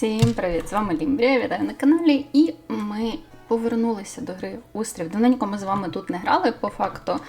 Всім привіт! З вами Лімбрія, вітаю на каналі. І ми повернулися до гри Устрів. Давненько ми з вами тут не грали по факту.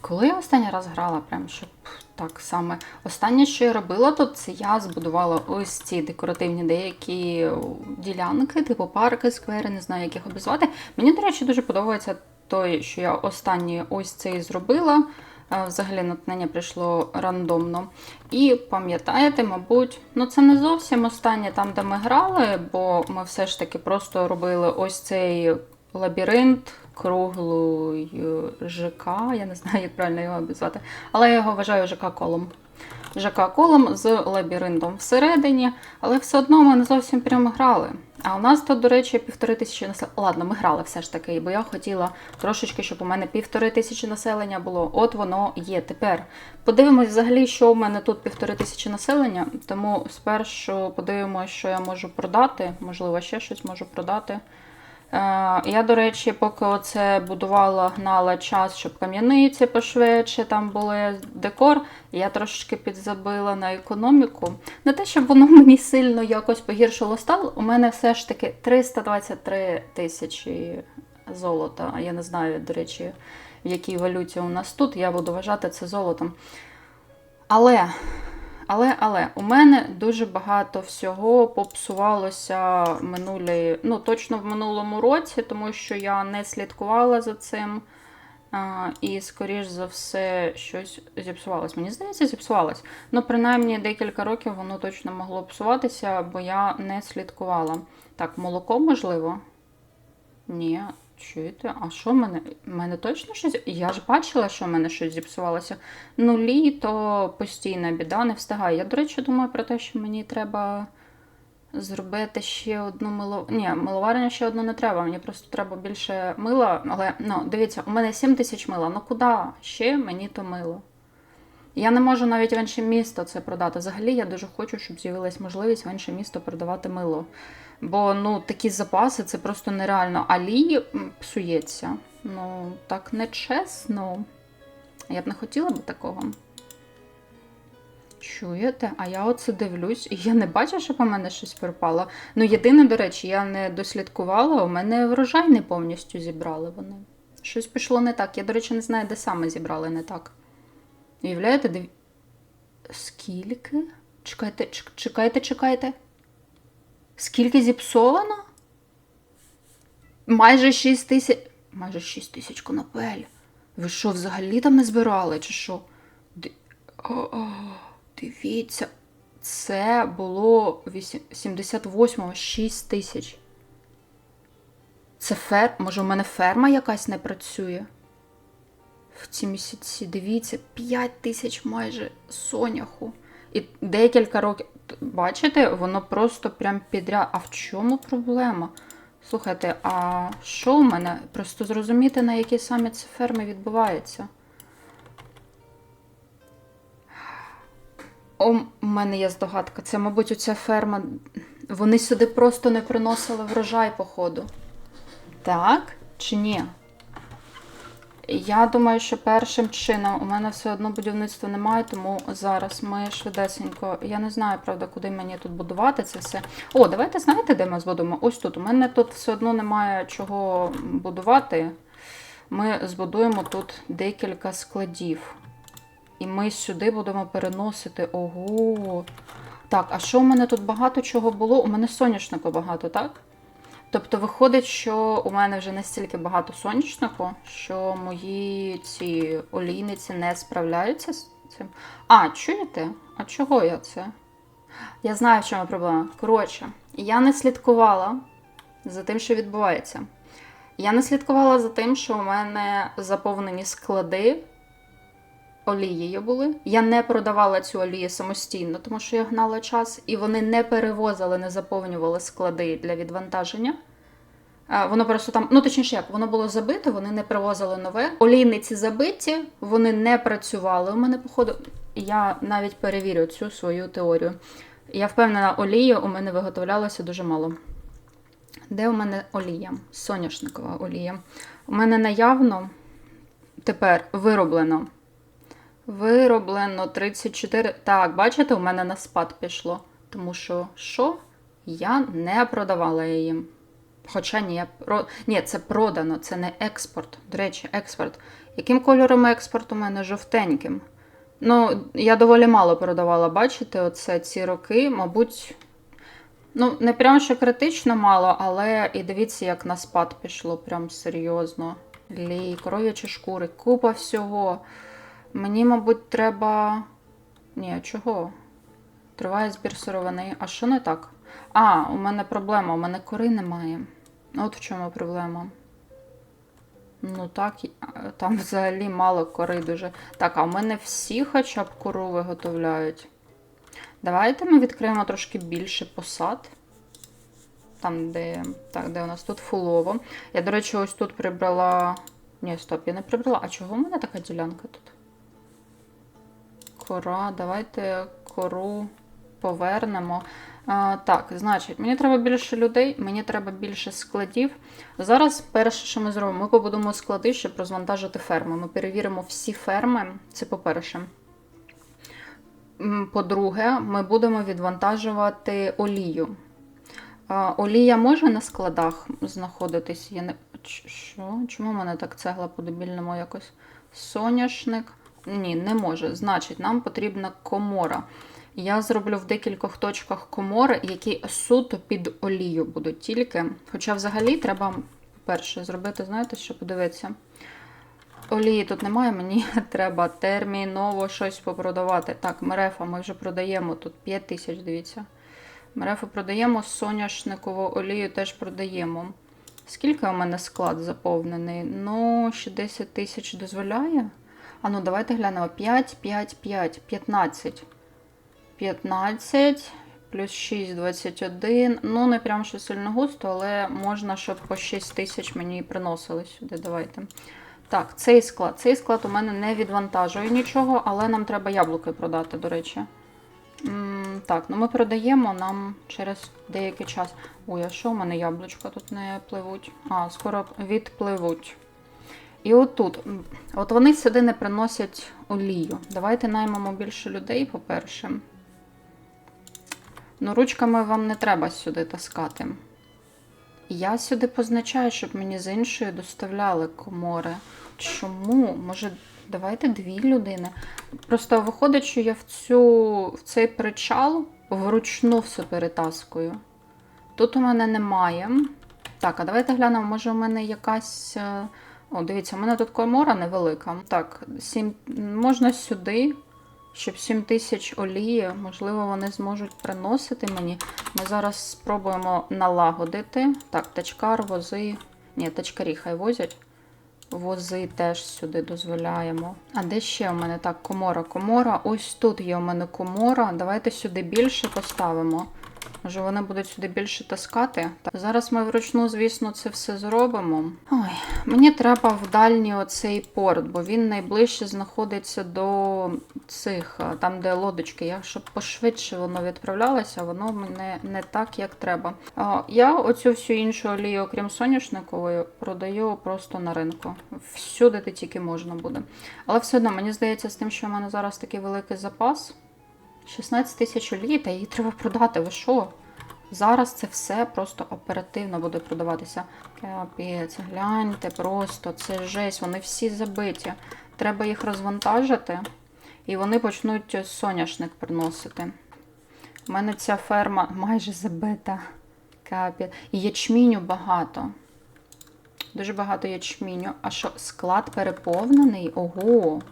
Коли я останній раз грала, прям щоб так саме. Останнє, що я робила тут, це я збудувала ось ці декоративні деякі ділянки, типу парки, сквери, не знаю, як їх обізвати. Мені, до речі, дуже подобається той, що я останнє ось цей зробила. Е, Взагалі натхнення прийшло рандомно. І пам'ятаєте, мабуть, ну це не зовсім останнє там, де ми грали, бо ми все ж таки просто робили ось цей лабіринт круглої ЖК. Я не знаю, як правильно його обізвати, але я його вважаю ЖК колом. ЖК колом з лабіринтом всередині, але все одно ми не зовсім прямо грали. А у нас тут, до речі, півтори тисячі населення. Ладно, ми грали все ж таки, бо я хотіла трошечки, щоб у мене півтори тисячі населення було. От воно є тепер. Подивимось взагалі, що у мене тут півтори тисячі населення. Тому спершу подивимось, що я можу продати. Можливо, ще щось можу продати. Е, Я, до речі, поки оце будувала, гнала час, щоб кам'яниці пошвидше там були декор, я трошечки підзабила на економіку. Не те, щоб воно мені сильно якось погіршило стало, у мене все ж таки 323 тисячі золота. Я не знаю, до речі, в якій валюті у нас тут. Я буду вважати це золотом. Але але, але у мене дуже багато всього попсувалося минулі, ну точно в минулому році, тому що я не слідкувала за цим. І, скоріш за все, щось зіпсувалось. Мені здається, зіпсувалось. Ну, принаймні, декілька років воно точно могло псуватися, бо я не слідкувала. Так, молоко можливо? Ні, чуєте? А що в мене? В мене точно щось? Я ж бачила, що в мене щось зіпсувалося. Ну, літо постійна біда, не встигаю. Я, до речі, думаю про те, що мені треба зробити ще одну мило... Ні, миловарення ще одну не треба. Мені просто треба більше мила. Але ну, дивіться, у мене 7 тисяч мила. Ну куди ще мені то мило? Я не можу навіть в інше місто це продати. Взагалі я дуже хочу, щоб з'явилась можливість в інше місто продавати мило. Бо ну, такі запаси це просто нереально. М, псується. Ну, так нечесно. Я б не хотіла б такого. Чуєте? А я оце дивлюсь, і я не бачу, щоб у мене щось пропало. Ну, єдине, до речі, я не дослідкувала, у мене врожай не повністю зібрали вони. Щось пішло не так. Я, до речі, не знаю, де саме зібрали не так. Уявляєте, див... Скільки? Чекайте, чек- чекайте, чекайте. Скільки зіпсовано? Майже 6 тисяч. Майже 6 тисяч конопель. Ви що, взагалі там не збирали, чи що? Ди- О, о, дивіться, це було 78-го 6 тисяч. Це фер... Може, у мене ферма якась не працює? В ці місяці, дивіться, 5 тисяч майже соняху. І декілька років. Бачите, воно просто прям підряд. А в чому проблема? Слухайте, а що у мене? Просто зрозуміти, на якій саме це ферми відбувається. О, у мене є здогадка. Це, мабуть, оця ферма. Вони сюди просто не приносили врожай, походу. Так чи ні? Я думаю, що першим чином у мене все одно будівництва немає, тому зараз ми швидесенько. Я не знаю, правда, куди мені тут будувати це все. О, давайте знаєте, де ми збудуємо? Ось тут. У мене тут все одно немає чого будувати. Ми збудуємо тут декілька складів. І ми сюди будемо переносити. Ого. Так, а що у мене тут багато чого було? У мене соняшнику багато, так? Тобто виходить, що у мене вже настільки багато сонячного, що мої ці олійниці не справляються з цим. А, чуєте? А чого я це? Я знаю, в чому проблема. Коротше, я не слідкувала за тим, що відбувається. Я не слідкувала за тим, що у мене заповнені склади олією були. Я не продавала цю олію самостійно, тому що я гнала час, і вони не перевозили, не заповнювали склади для відвантаження. А, Воно просто там, ну точніше, як воно було забите, вони не привозили нове. Олійниці забиті, вони не працювали. У мене, походу, я навіть перевірю цю свою теорію. Я впевнена, олії у мене виготовлялося дуже мало. Де у мене олія? Соняшникова олія. У мене наявно тепер вироблено. Вироблено 34. Так, бачите, у мене на спад пішло. Тому що що? Я не продавала її. Хоча ні, про... ні, це продано, це не експорт. До речі, експорт. Яким кольором експорт у мене жовтеньким? Ну, я доволі мало продавала, бачите, оце ці роки, мабуть. Ну, не прям що критично мало, але і дивіться, як на спад пішло, прям серйозно. Лій, коров'ячі шкури, купа всього. Мені, мабуть, треба. Ні, чого? Триває збір сировини. А що не так? А, у мене проблема, у мене кори немає. От в чому проблема. Ну так, там взагалі мало кори дуже. Так, а у мене всі хоча б кору виготовляють. Давайте ми відкриємо трошки більше посад. Там, де, так, де у нас тут фулово. Я, до речі, ось тут прибрала. Ні, стоп, я не прибрала. А чого у мене така ділянка тут? Кора, давайте кору повернемо. А, так, значить, мені треба більше людей, мені треба більше складів. Зараз перше, що ми зробимо, ми побудемо склади, щоб розвантажити ферми. Ми перевіримо всі ферми. Це по-перше. По-друге, ми будемо відвантажувати олію. А, Олія може на складах знаходитись? Я не... Що? Чому в мене так цегла по-дебільному якось? Соняшник? Ні, не може. Значить, нам потрібна комора. Я зроблю в декількох точках комори, які суто під олію будуть тільки. Хоча взагалі треба, по-перше, зробити, знаєте, що подивитися. Олії тут немає, мені треба терміново щось попродавати. Так, мерефа ми вже продаємо тут 5 тисяч, дивіться. Мерефу продаємо, соняшникову олію теж продаємо. Скільки у мене склад заповнений? Ну, ще 10 тисяч дозволяє. А ну, давайте глянемо. 5, 5, 5, 15. 15 плюс 6, 21. Ну, не прям що сильно густо, але можна, щоб по 6 тисяч мені приносили сюди. Давайте. Так, цей склад. Цей склад у мене не відвантажує нічого, але нам треба яблуки продати, до речі. М, Так, ну ми продаємо нам через деякий час. Ой, а що у мене яблучка тут не пливуть? А, скоро відпливуть. І отут, от вони сюди не приносять олію. Давайте наймемо більше людей, по-перше. Ну, ручками вам не треба сюди таскати. Я сюди позначаю, щоб мені з іншої доставляли комори. Чому? Може, давайте дві людини. Просто виходить, що я в, цю, в цей причал вручну все перетаскую. Тут у мене немає. Так, а давайте глянемо, може у мене якась. е, О, дивіться, у мене тут комора невелика. Так, 7... можна сюди, щоб 7 тисяч олії, можливо, вони зможуть приносити мені. Ми зараз спробуємо налагодити. Так, тачкар, вози. Ні, тачкарі хай возять. Вози теж сюди дозволяємо. А де ще у мене так, комора? Комора. Ось тут є у мене комора. Давайте сюди більше поставимо. Може, вони будуть сюди більше таскати. Зараз ми вручну, звісно, це все зробимо. Ой, мені треба в дальній оцей порт, бо він найближче знаходиться до цих, там, де лодочки. Я щоб пошвидше воно відправлялося, воно мене не так, як треба. А, Я оцю всю іншу олію, окрім соняшникової, продаю просто на ринку. Всюди де тільки можна буде. Але все одно мені здається, з тим, що в мене зараз такий великий запас. 16 тисяч олії, та її треба продати. Ви що? Зараз це все просто оперативно буде продаватися. Капець, гляньте, просто це жесть, вони всі забиті. Треба їх розвантажити, і вони почнуть соняшник приносити. У мене ця ферма майже забита. Капець. І ячміню багато. Дуже багато ячміню. А що, склад переповнений? Ого.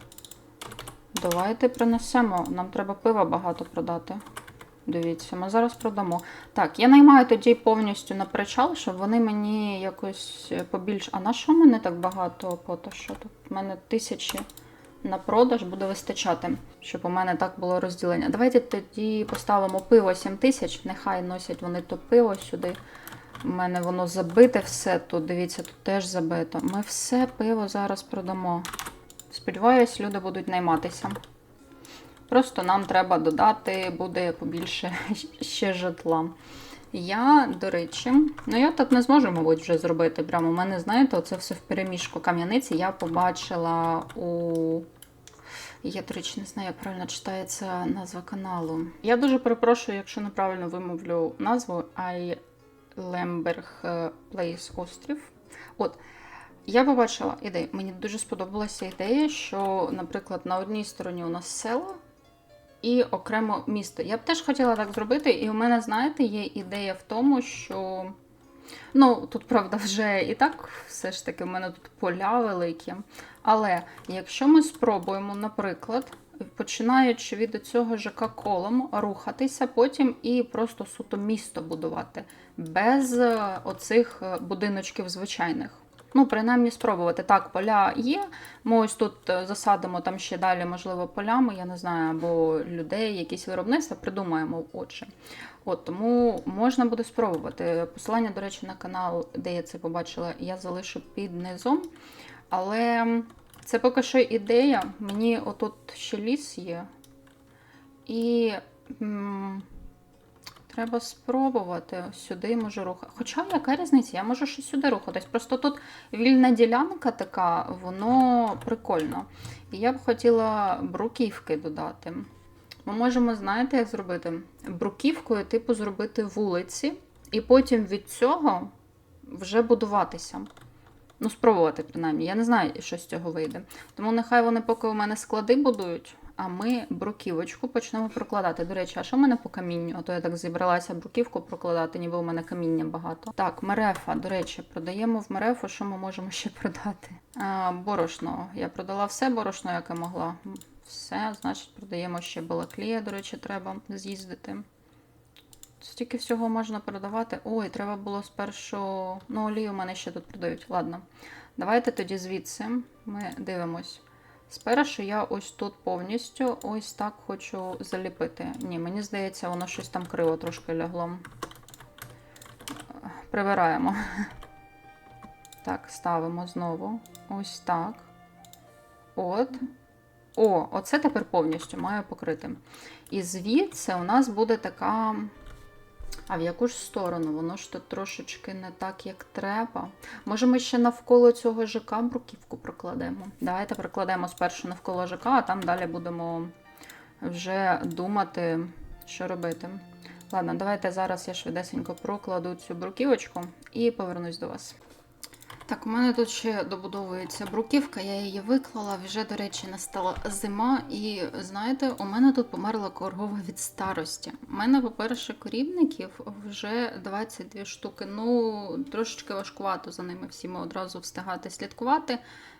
Давайте принесемо. Нам треба пива багато продати. Дивіться, ми зараз продамо. Так, я наймаю тоді повністю на причал, щоб вони мені якось побільше. А на що мене так багато пото? Що тут? У мене тисячі на продаж буде вистачати, щоб у мене так було розділення. Давайте тоді поставимо пиво 7 тисяч. Нехай носять вони то пиво сюди. У мене воно забите все тут. Дивіться, тут теж забито. Ми все пиво зараз продамо. Сподіваюсь, люди будуть найматися. Просто нам треба додати буде побільше ще житла. Я, до речі, ну я так не зможу, мабуть, вже зробити. Прямо у мене, знаєте, оце все в переміжку кам'яниці. Я побачила у Я, до речі, не знаю, як правильно читається назва каналу. Я дуже перепрошую, якщо неправильно вимовлю назву Айлемберг Плейс Острів. От. Я побачила ідею. Мені дуже сподобалася ідея, що, наприклад, на одній стороні у нас село і окремо місто. Я б теж хотіла так зробити, і у мене, знаєте, є ідея в тому, що. Ну, тут, правда, вже і так все ж таки в мене тут поля великі. Але якщо ми спробуємо, наприклад, починаючи від цього ЖК колом, рухатися потім і просто суто місто будувати, без е, оцих е, будиночків звичайних. Ну, принаймні спробувати. Так, поля є. Ми ось тут е, засадимо там ще далі, можливо, полями, я не знаю, або людей, якісь виробництва, придумаємо отже. От тому можна буде спробувати. Посилання, до речі, на канал, де я це побачила, я залишу під низом. Але це поки що ідея. Мені отут ще ліс є. І треба спробувати сюди можу рухати. Хоча яка різниця? Я можу ще сюди рухатись. Просто тут вільна ділянка така, воно прикольно. І я б хотіла бруківки додати. Ми можемо, знаєте, як зробити? Бруківкою, типу, зробити вулиці, і потім від цього вже будуватися. Ну, спробувати, принаймні. Я не знаю, що з цього вийде. Тому нехай вони поки у мене склади будують, а ми бруківочку почнемо прокладати. До речі, а що в мене по камінню? А то я так зібралася бруківку прокладати, ніби у мене каміння багато. Так, мерефа, до речі, продаємо в мерефу, що ми можемо ще продати. А, борошно. Я продала все борошно, яке могла. Все, значить, продаємо ще балаклія, до речі, треба з'їздити. Стільки всього можна продавати. Ой, треба було спершу. Ну, олію в мене ще тут продають. Ладно. Давайте тоді звідси ми дивимось. Спершу я ось тут повністю ось так хочу заліпити. Ні, мені здається, воно щось там криво трошки лягло. Прибираємо. Так, ставимо знову. Ось так. От. О, оце тепер повністю маю покрити. І звідси у нас буде така. А в яку ж сторону? Воно ж тут трошечки не так, як треба. Може, ми ще навколо цього ЖК бруківку прокладемо. Давайте прокладемо спершу навколо ЖК, а там далі будемо вже думати, що робити. Ладно, давайте зараз я швидесенько прокладу цю бруківочку і повернусь до вас. Так, у мене тут ще добудовується бруківка, я її виклала. Вже, до речі, настала зима, і знаєте, у мене тут померла корова від старості. У мене, по-перше, корівників вже 22 штуки. Ну, трошечки важкувато за ними всіми одразу встигати слідкувати.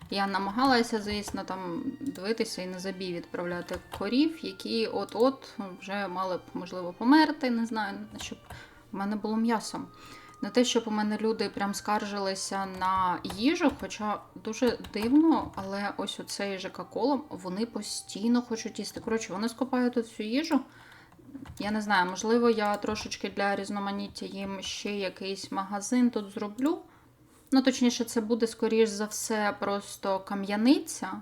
Я намагалася, звісно, там дивитися і на забій відправляти корів, які от-от вже мали б можливо померти. Не знаю, щоб в мене було м'ясо. Не те, щоб у мене люди прям скаржилися на їжу, хоча дуже дивно, але ось оцей ЖК колом вони постійно хочуть їсти. Коротше, вони скопають тут всю їжу. Я не знаю, можливо, я трошечки для різноманіття їм ще якийсь магазин тут зроблю. Ну, точніше, це буде, скоріш за все, просто кам'яниця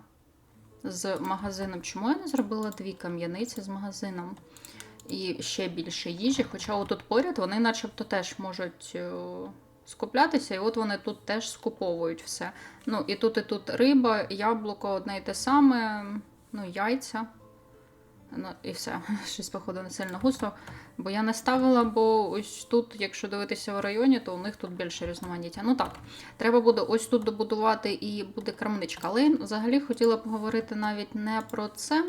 з магазином. Чому я не зробила дві кам'яниці з магазином? І ще більше їжі. Хоча отут поряд вони начебто теж можуть е, скуплятися, і от вони тут теж скуповують все. Ну, І тут, і тут риба, яблуко одне і те саме, ну, яйця. Ну, І все, щось, походу, не сильно густо. Бо я не ставила, бо ось тут, якщо дивитися в районі, то у них тут більше різноманіття. Ну так, треба буде ось тут добудувати і буде крамничка. Але взагалі хотіла б говорити навіть не про це,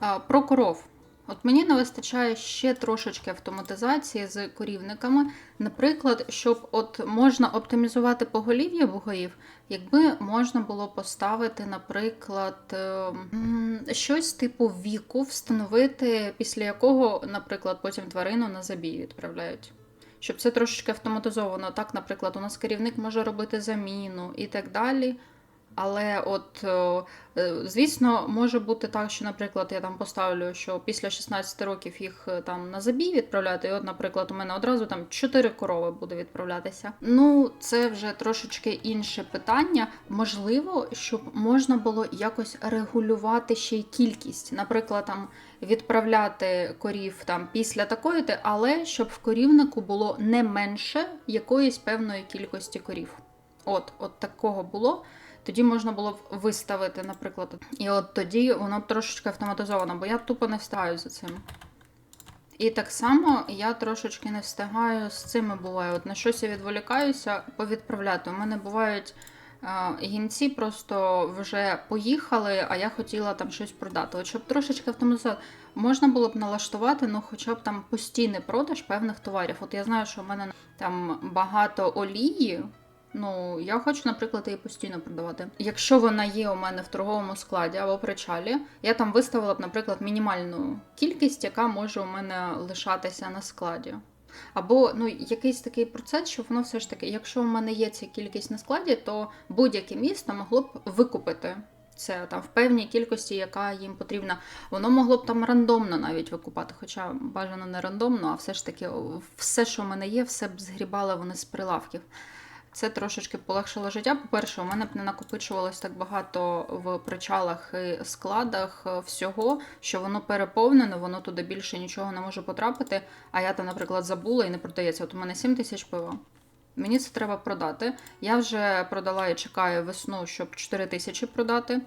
а про коров. От мені не вистачає ще трошечки автоматизації з корівниками. Наприклад, щоб от можна оптимізувати поголів'я вугоїв, якби можна було поставити, наприклад, ем, щось типу віку, встановити, після якого, наприклад, потім тварину на забій відправляють. Щоб це трошечки автоматизовано. Так, наприклад, у нас керівник може робити заміну і так далі. Але от, е, звісно, може бути так, що, наприклад, я там поставлю, що після 16 років їх е, там на забій відправляти. І от, наприклад, у мене одразу там 4 корови буде відправлятися. Ну, це вже трошечки інше питання. Можливо, щоб можна було якось регулювати ще й кількість. Наприклад, там відправляти корів там після такої, але щоб в корівнику було не менше якоїсь певної кількості корів. От, от такого було. Тоді можна було б виставити, наприклад. І от тоді воно б трошечки автоматизовано, бо я тупо не встигаю за цим. І так само я трошечки не встигаю з цими буває. От на щось я відволікаюся повідправляти. У мене бувають е, гінці просто вже поїхали, а я хотіла там щось продати. От щоб трошечки автоматизувати, можна було б налаштувати, ну хоча б там постійний продаж певних товарів. От я знаю, що в мене там багато олії. Ну, я хочу, наприклад, її постійно продавати. Якщо вона є у мене в торговому складі або причалі, я там виставила б, наприклад, мінімальну кількість, яка може у мене лишатися на складі. Або ну, якийсь такий процес, що воно все ж таки, якщо у мене є ця кількість на складі, то будь-яке місто могло б викупити це там в певній кількості, яка їм потрібна. Воно могло б там рандомно навіть викупати, хоча бажано не рандомно, а все ж таки все, що в мене є, все б згрібали вони з прилавків. Це трошечки полегшило життя. По-перше, у мене б не накопичувалось так багато в причалах і складах е, всього, що воно переповнено, воно туди більше нічого не може потрапити. А я там, наприклад, забула і не продається. От у мене 7 тисяч пива. Мені це треба продати. Я вже продала і чекаю весну, щоб 4 тисячі продати.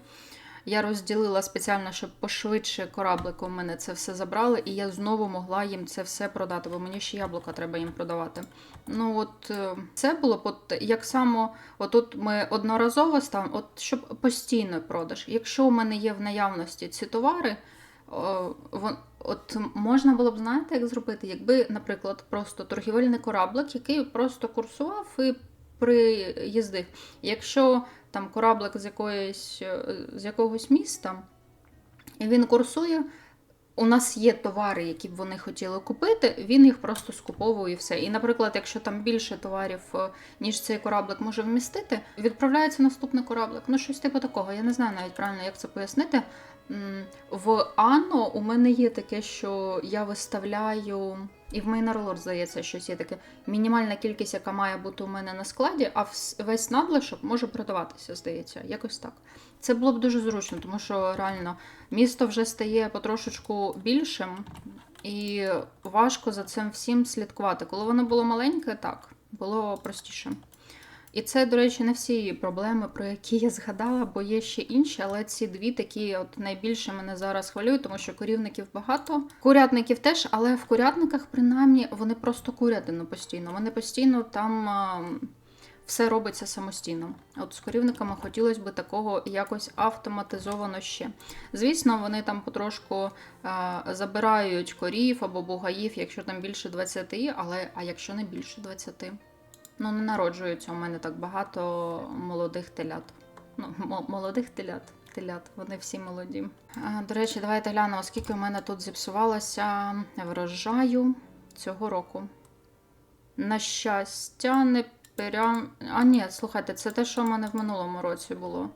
Я розділила спеціально, щоб пошвидше кораблик у мене це все забрали, і я знову могла їм це все продати, бо мені ще яблука треба їм продавати. Ну от е, це було от як само, отут ми одноразово ставимо, от щоб постійно продаж. Якщо у мене є в наявності ці товари, от можна було б знаєте, як зробити, якби, наприклад, просто торгівельний кораблик, який просто курсував і приїздив. Якщо там кораблик з якоїсь е, з якогось міста, і він курсує. У нас є товари, які б вони хотіли купити, він їх просто скуповує і все. І, наприклад, якщо там більше товарів, е, ніж цей кораблик може вмістити, відправляється наступний кораблик. Ну, щось типу такого. Я не знаю навіть правильно, як це пояснити. В Анно у мене є таке, що я виставляю, і в Майнерлор, здається, щось є таке. Мінімальна кількість, яка має бути у мене на складі, а весь надлишок може продаватися, здається, якось так. Це було б дуже зручно, тому що реально місто вже стає потрошечку більшим, і важко за цим всім слідкувати. Коли воно було маленьке, так, було простіше. І це, до речі, не всі проблеми, про які я згадала, бо є ще інші, але ці дві такі от найбільше мене зараз хвилюють, тому що корівників багато. Курятників теж, але в курятниках, принаймні, вони просто курятину постійно. Вони постійно там все робиться самостійно. От з корівниками хотілося б такого якось автоматизовано ще. Звісно, вони там потрошку забирають корів або бугаїв, якщо там більше 20, але а якщо не більше 20? Ну, не народжується у мене так багато молодих телят. Ну, мо- молодих телят. Телят, вони всі молоді. А, До речі, давайте глянемо, скільки у мене тут зіпсувалося врожаю цього року. На щастя, не прям. А ні, слухайте, це те, що в мене в минулому році було.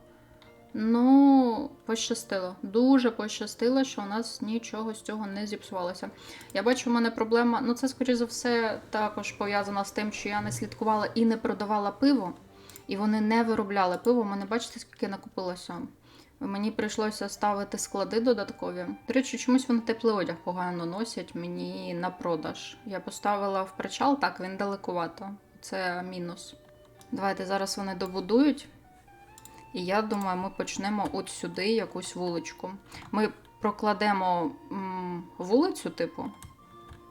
Ну, пощастило. Дуже пощастило, що у нас нічого з цього не зіпсувалося. Я бачу, у мене проблема. Ну, це, скоріше за все, також пов'язано з тим, що я не слідкувала і не продавала пиво, і вони не виробляли пиво. У мене бачите, скільки накопилося. Мені прийшлося ставити склади додаткові. До речі, чомусь вони теплий одяг погано носять мені на продаж. Я поставила в причал, так, він далекувато. Це мінус. Давайте зараз вони добудують. І я думаю, ми почнемо от сюди якусь вуличку. Ми прокладемо м, вулицю, типу,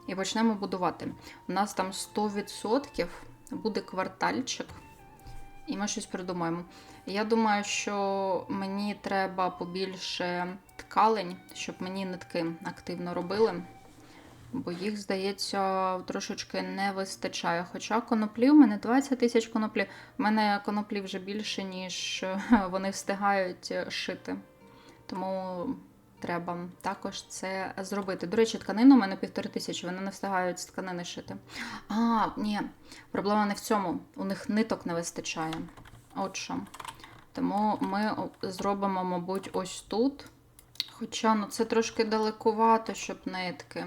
і почнемо будувати. У нас там 100% буде квартальчик, і ми щось придумаємо. Я думаю, що мені треба побільше ткалень, щоб мені нитки активно робили. Бо їх, здається, трошечки не вистачає. Хоча коноплі у мене 20 тисяч коноплі. У мене коноплі вже більше, ніж вони встигають шити. Тому треба також це зробити. До речі, тканину у мене півтори тисячі, вони не встигають з тканини шити. А, ні, проблема не в цьому. У них ниток не вистачає. От що. Тому ми зробимо, мабуть, ось тут. Хоча ну, це трошки далекувато, щоб нитки.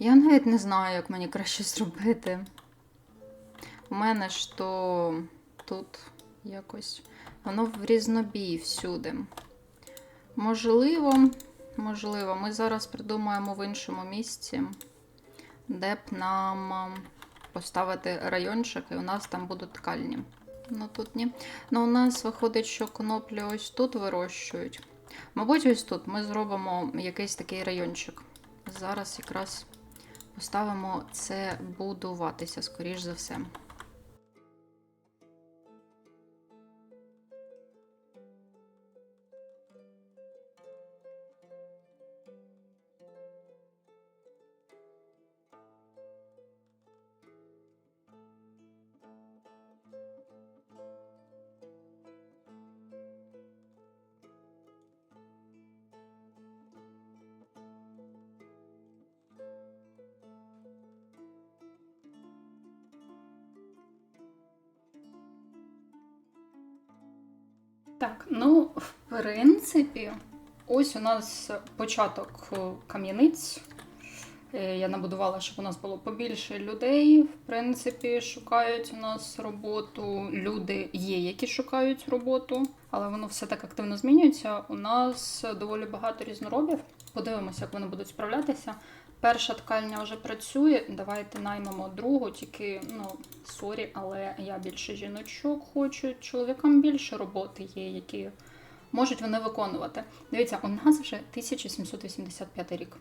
Я навіть не знаю, як мені краще зробити. У мене ж то тут якось. Воно в різнобій всюди. Можливо, можливо, ми зараз придумаємо в іншому місці, де б нам поставити райончик, і у нас там будуть ткальні. Ну тут ні. Ну, у нас виходить, що коноплі ось тут вирощують. Мабуть, ось тут ми зробимо якийсь такий райончик. Зараз якраз поставимо це будуватися, скоріш за все. Так, ну, в принципі, ось у нас початок е, кам'яниць. Е, Я набудувала, щоб у нас було побільше людей. В принципі, шукають у нас роботу. Люди є, які шукають роботу, але воно все так активно змінюється. У нас доволі багато різноробів. Подивимося, як вони будуть справлятися. Перша ткальня вже працює. Давайте наймемо другу, тільки ну сорі, але я більше жіночок хочу. Чоловікам більше роботи є, які можуть вони виконувати. Дивіться, у нас вже 1785 рік.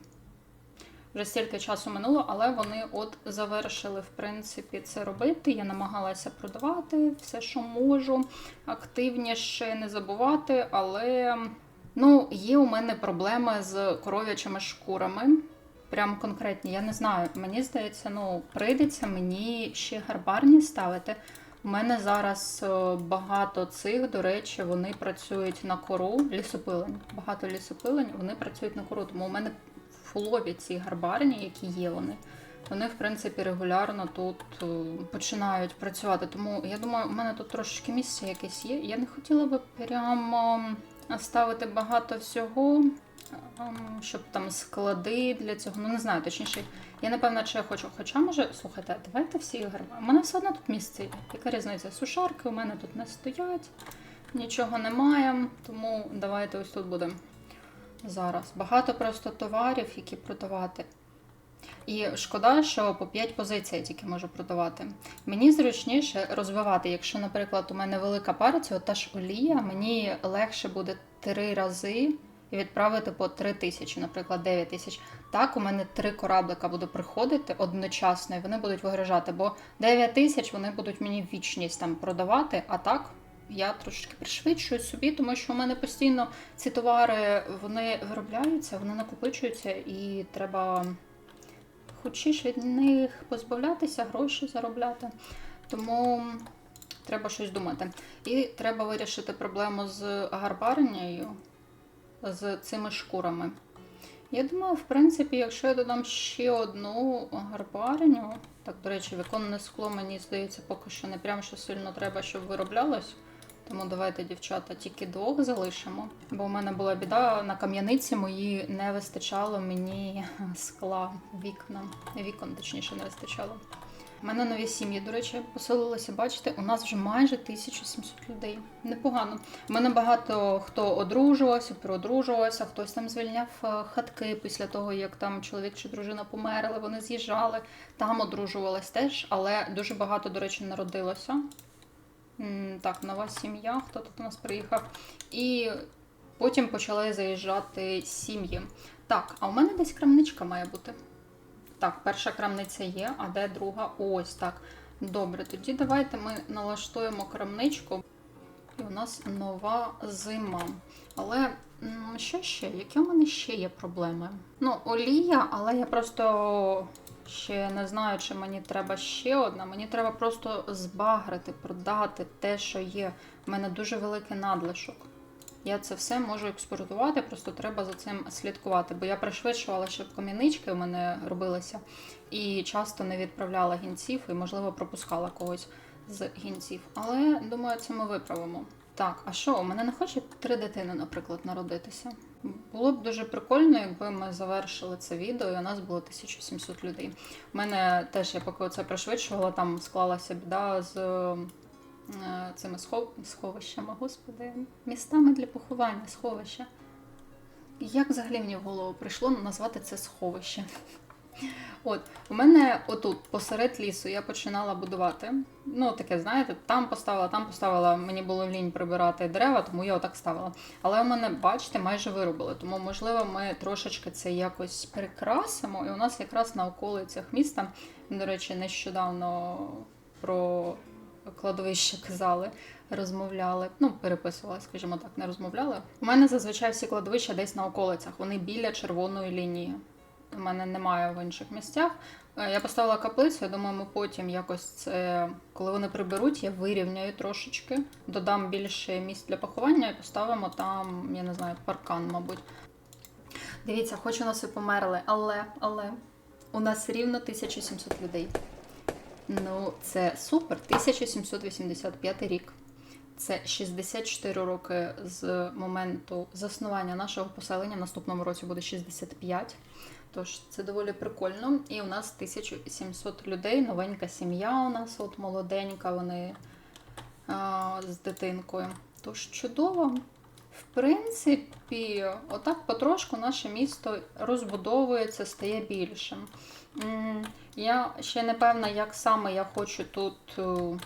Вже стільки часу минуло, але вони от завершили в принципі це робити. Я намагалася продавати все, що можу, активніше не забувати, але ну, є у мене проблеми з коров'ячими шкурами. Прям конкретні, я не знаю. Мені здається, ну прийдеться мені ще гарбарні ставити. У мене зараз е, багато цих, до речі, вони працюють на кору лісопилень. Багато лісопилень, вони працюють на кору. Тому у мене фулові ці гарбарні, які є вони, вони, в принципі, регулярно тут е, починають працювати. Тому я думаю, у мене тут трошечки місця якесь є. Я не хотіла би прямо ставити багато всього. Ем, щоб там склади для цього. Ну не знаю, точніше, я напевно, чи я хочу. Хоча може, слухайте, давайте всі ігри. У мене все одно тут місце. Яка різниця? Сушарки у мене тут не стоять, нічого немає, тому давайте ось тут будемо зараз. Багато просто товарів, які продавати. І шкода, що по 5 позицій я тільки можу продавати. Мені зручніше розвивати, якщо, наприклад, у мене велика партія, та ж олія, мені легше буде три рази і відправити по 3 тисячі, наприклад, 9 тисяч. Так, у мене три кораблика буде приходити одночасно, і вони будуть вигружати, бо 9 тисяч вони будуть мені вічність там продавати, а так. Я трошки пришвидшую собі, тому що у мене постійно ці товари вони виробляються, вони накопичуються, і треба хочеш від них позбавлятися, гроші заробляти. Тому треба щось думати. І треба вирішити проблему з гарбарнею, з цими шкурами. Я думаю, в принципі, якщо я додам ще одну гарбарню, так, до речі, виконане скло, мені здається, поки що не прям що сильно треба, щоб вироблялось. Тому давайте, дівчата, тільки двох залишимо. Бо у мене була біда на кам'яниці мої не вистачало мені скла вікна. Вікон, точніше, не вистачало. У мене нові сім'ї, до речі, поселилися. Бачите, у нас вже майже 1700 людей. Непогано. У мене багато хто одружувався, переодружувався, хтось там звільняв е, хатки після того, як там чоловік чи дружина померли, вони з'їжджали, там одружувались теж, але дуже багато, до речі, народилося. Так, нова сім'я, хто тут у нас приїхав. І потім почали заїжджати сім'ї. Так, а у мене десь крамничка має бути. Так, перша крамниця є, а де друга? Ось так. Добре, тоді давайте ми налаштуємо крамничку. І у нас нова зима. Але що ще? Які у мене ще є проблеми? Ну, олія, але я просто ще не знаю, чи мені треба ще одна. Мені треба просто збагрити, продати те, що є. У мене дуже великий надлишок. Я це все можу експортувати, просто треба за цим слідкувати. Бо я пришвидшувала, щоб кам'янички у мене робилися, і часто не відправляла гінців, і, можливо, пропускала когось з гінців. Але думаю, це ми виправимо. Так, а що, у мене не хоче три дитини, наприклад, народитися? Було б дуже прикольно, якби ми завершили це відео, і у нас було 1700 людей. У мене теж, я поки це пришвидшувала, там склалася біда з цими схов... сховищами, господи, містами для поховання, сховища. Як взагалі мені в голову прийшло назвати це сховище? От, у мене отут, посеред лісу, я починала будувати. Ну, таке, знаєте, там поставила, там поставила. Мені було лінь прибирати дерева, тому я отак ставила. Але у мене, бачите, майже виробили. Тому, можливо, ми трошечки це якось прикрасимо. І у нас якраз на околицях міста, до речі, нещодавно про кладовище казали, розмовляли. Ну, переписували, скажімо так, не розмовляли. У мене зазвичай всі кладовища десь на околицях, вони біля червоної лінії. У мене немає в інших місцях. Е, Я поставила каплицю, я думаю, ми потім якось це, коли вони приберуть, я вирівняю трошечки, додам більше місць для поховання і поставимо там, я не знаю, паркан, мабуть. Дивіться, хоч у нас і померли, але, але у нас рівно 1700 людей. Ну, це супер. 1785 рік. Це 64 роки з моменту заснування нашого поселення. В наступному році буде 65. Тож це доволі прикольно. І у нас 1700 людей, новенька сім'я у нас, от молоденька, вони а, з дитинкою. Тож чудово. В принципі, отак потрошку наше місто розбудовується, стає більшим. Я ще не певна, як саме я хочу тут е,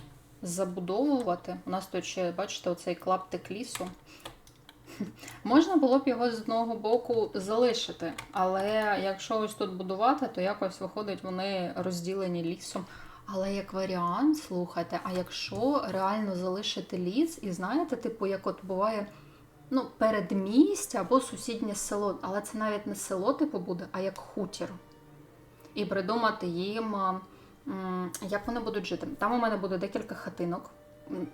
забудовувати. У нас тут ще, бачите, оцей клаптик лісу. Можна було б його з одного боку залишити, але якщо ось тут будувати, то якось виходить, вони розділені лісом. Але як варіант, слухайте, а якщо реально залишити ліс, і знаєте, типу, як от буває ну, передмістя або сусіднє село, але це навіть не село, типу, буде, а як хутір. І придумати їм, як вони будуть жити. Там у мене буде декілька хатинок.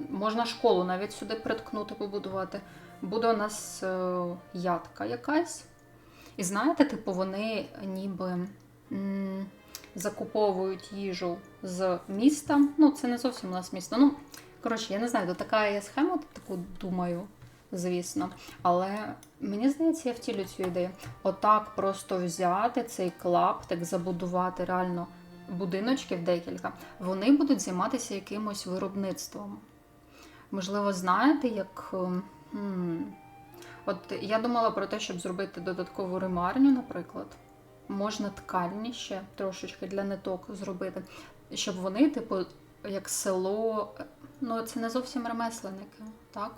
Можна школу навіть сюди приткнути, побудувати. Буде у нас е, ядка якась. І знаєте, типу, вони ніби закуповують їжу з міста. Ну, це не зовсім у нас місто. Ну, коротше, я не знаю, то така є схема, таку думаю, звісно. Але мені здається, я втілю цю ідею. Отак просто взяти цей клаптик, забудувати реально будиночків декілька. Вони будуть займатися якимось виробництвом. Можливо, знаєте, як. ем, От я думала про те, щоб зробити додаткову ремарню, наприклад. Можна ткальні ще трошечки для ниток зробити, щоб вони, типу, як село, ну це не зовсім ремесленники, так?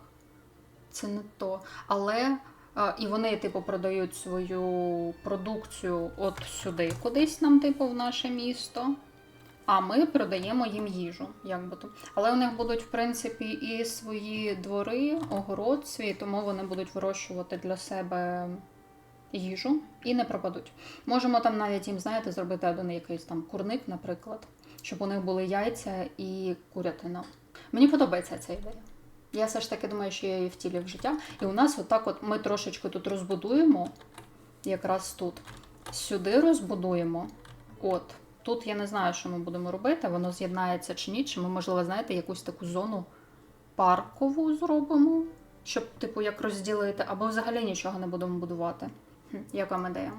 Це не то. Але а, і вони, типу, продають свою продукцію от сюди, кудись нам, типу, в наше місто. А ми продаємо їм їжу, як би то. Але у них будуть, в принципі, і свої двори, огород свій, тому вони будуть вирощувати для себе їжу і не пропадуть. Можемо там навіть їм, знаєте, зробити один якийсь там курник, наприклад, щоб у них були яйця і курятина. Мені подобається ця ідея. Я все ж таки думаю, що я її втілю в життя. І у нас отак от ми трошечки тут розбудуємо, якраз тут. Сюди розбудуємо. От. Тут я не знаю, що ми будемо робити, воно з'єднається чи ні, чи ми, можливо, знаєте, якусь таку зону паркову зробимо, щоб, типу, як розділити, або взагалі нічого не будемо будувати. Хм, Як вам ідея?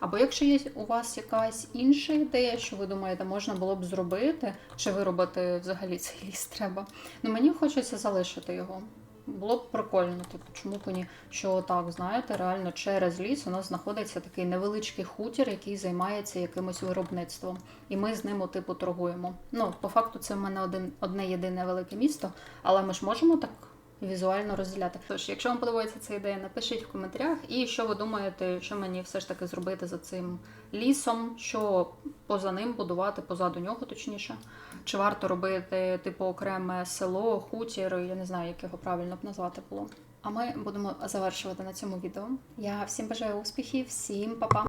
Або якщо є у вас якась інша ідея, що ви думаєте, можна було б зробити, чи виробити взагалі цей ліс треба. Ну мені хочеться залишити його. Було б прикольно, типу, чому б ні, що так, знаєте, реально через ліс у нас знаходиться такий невеличкий хутір, який займається якимось виробництвом. І ми з ним, типу, торгуємо. Ну, по факту, це в мене один, одне єдине велике місто, але ми ж можемо так візуально розділяти. Тож, якщо вам подобається ця ідея, напишіть в коментарях. І що ви думаєте, що мені все ж таки зробити за цим лісом, що поза ним будувати, позаду нього точніше. Чи варто робити типу окреме село, хутір, я не знаю, як його правильно б назвати було. А ми будемо завершувати на цьому відео. Я всім бажаю успіхів, всім па-па!